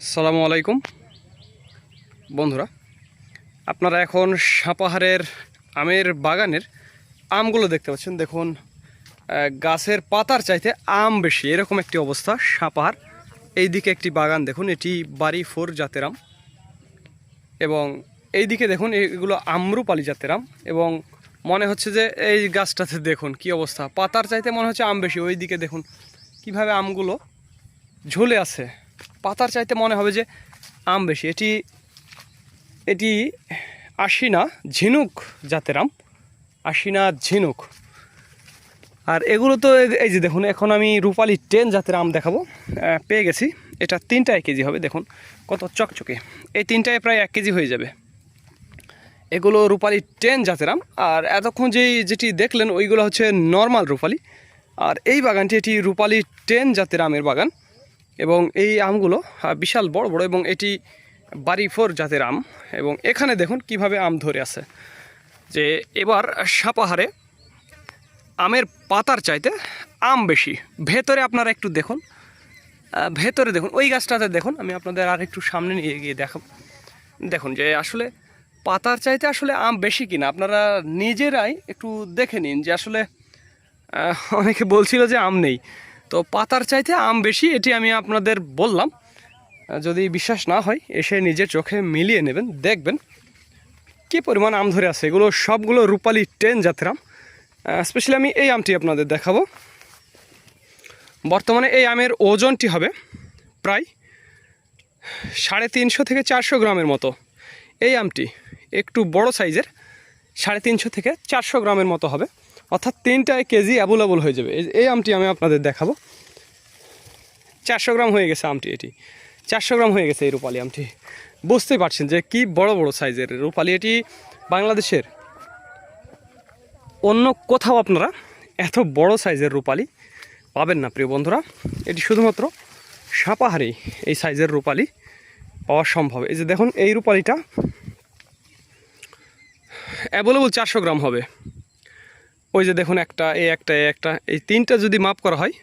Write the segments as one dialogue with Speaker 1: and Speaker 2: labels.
Speaker 1: সালামু আলাইকুম। বন্ধুরা, আপনারা এখন সাপাহারের আমের বাগানের আমগুলো দেখতে পাচ্ছেন। দেখুন গাছের পাতার চাইতে আম বেশি, এরকম একটি অবস্থা সাপাহার। এইদিকে একটি বাগান, দেখুন, এটি বাড়ি ফোর জাতের আম। এবং এইদিকে দেখুন, এগুলো আম্রুপালি জাতের আম। এবং মনে হচ্ছে যে এই গাছটাতে দেখুন কি অবস্থা। পাতার চাইতে মনে হচ্ছে আম বেশি। ওইদিকে দেখুন, কীভাবে আমগুলো ঝুলে আছে। পাতার চাইতে মনে হবে যে আম বেশি। এটি এটি আশিনা ঝিনুক জাতের আম। আশিনা ঝিনুক। আর এগুলো তো এই- যে দেখুন, এখন আমি রূপালি টেন জাতের আম দেখাবো। পেয়ে গেছি। এটা তিনটায় কেজি হবে, দেখুন কত চকচকে। এই তিনটায় প্রায় এক কেজি হয়ে যাবে। এগুলো রূপালি টেন জাতের আম। আর এতক্ষণ যেই, যেটি দেখলেন, ওইগুলো হচ্ছে নর্মাল রূপালি। আর এই বাগানটি এটি রূপালি টেন জাতের আমের বাগান। এবং এই আমগুলো বিশাল বড় বড় এবং এটি বাড়ি ফোর জাতের আম এবং এখানে দেখুন কীভাবে আম ধরে আছে। যে এবার সাপাহারে আমের পাতার চাইতে আম বেশি। ভেতরে আপনারা একটু দেখুন ভেতরে দেখুন, ওই গাছটাতে দেখুন, আমি আপনাদের আর একটু সামনে নিয়ে গিয়ে দেখাব। দেখুন যে আসলে পাতার চাইতে আসলে আম বেশি কিনা, আপনারা নিজেরাই একটু দেখে নিন যে আসলে অনেকে বলছিল যে আম নেই। তো পাতার চাইতে আম বেশি, এটি আমি আপনাদের বললাম। যদি বিশ্বাস না হয়, এসে নিজের চোখে মিলিয়ে নেবেন, দেখবেন কী পরিমাণ আম ধরে আছে। এগুলো সবগুলো রূপালি টেন জাতের আম। স্পেশালি আমি এই আমটি আপনাদের দেখাবো। বর্তমানে এই আমের ওজনটি হবে প্রায় সাড়ে তিনশো থেকে চারশো গ্রামের মতো। এই আমটি একটু বড় সাইজের, সাড়ে তিনশো থেকে চারশো গ্রামের মতো হবে। অর্থাৎ তিনটায় কেজি অ্যাভেলেবল হয়ে যাবে। এই- আমটি আমি আপনাদের দেখাবো। চারশো গ্রাম হয়ে গেছে আমটি এটি। চারশো গ্রাম হয়ে গেছে এই রূপালি আমটি। বুঝতেই পারছেন যে কি বড় বড় সাইজের। রূপালি এটি বাংলাদেশের অন্য কোথাও আপনারা এত বড় সাইজের রূপালি পাবেন না, প্রিয় বন্ধুরা। এটি শুধুমাত্র সাপাহারেই এই সাইজের রূপালি পাওয়া সম্ভব। এই যে দেখুন, এই রূপালিটা অ্যাভেলেবল চারশো গ্রাম হবে। ওই যে দেখুন একটা, এই একটা এই একটা, এই তিনটা যদি মাপ করা হয়,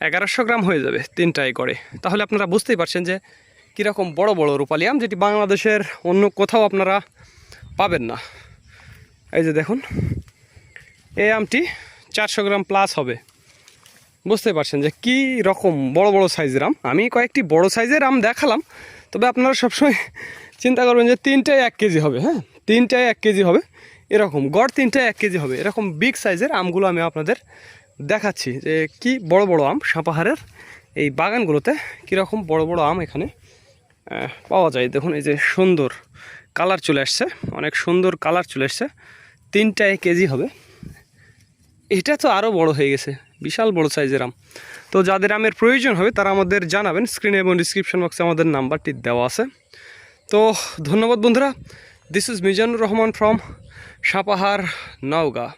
Speaker 1: এগারোশো গ্রাম হয়ে যাবে তিনটায় করে তাহলে আপনারা বুঝতেই পারছেন যে কীরকম বড় বড় রূপালি আম যেটি বাংলাদেশের অন্য কোথাও আপনারা পাবেন না। এই যে দেখুন, এই আমটি চারশো গ্রাম প্লাস হবে। বুঝতে পারছেন যে কী রকম বড় বড় সাইজের আম। আমি কয়েকটি বড় সাইজের আম দেখালাম, তবে আপনারা সবসময় চিন্তা করবেন যে তিনটায় এক কেজি হবে হ্যাঁ? তিনটায় এক কেজি হবে। এরকম। গড় তিনটায় এক কেজি হবে। এরকম বিগ সাইজের আমগুলো আমি আপনাদের দেখাচ্ছি যে কি বড় বড় আম সাপাহারের এই বাগানগুলোতে কীরকম বড় বড় আম এখানে পাওয়া যায়। দেখুন, এই যে সুন্দর কালার চলে আসছে, অনেক সুন্দর কালার চলে আসছে। তিনটায় কেজি হবে। এটা তো আরও বড় হয়ে গেছে, বিশাল বড় সাইজের আম। তো যাদের আমের প্রয়োজন হবে, তারা আমাদের জানাবেন। স্ক্রিনে এবং ডিসক্রিপশন বক্সে আমাদের নাম্বারটি দেওয়া আছে। তো ধন্যবাদ বন্ধুরা। This is Mizanur Rahman from Sapahar Naogaon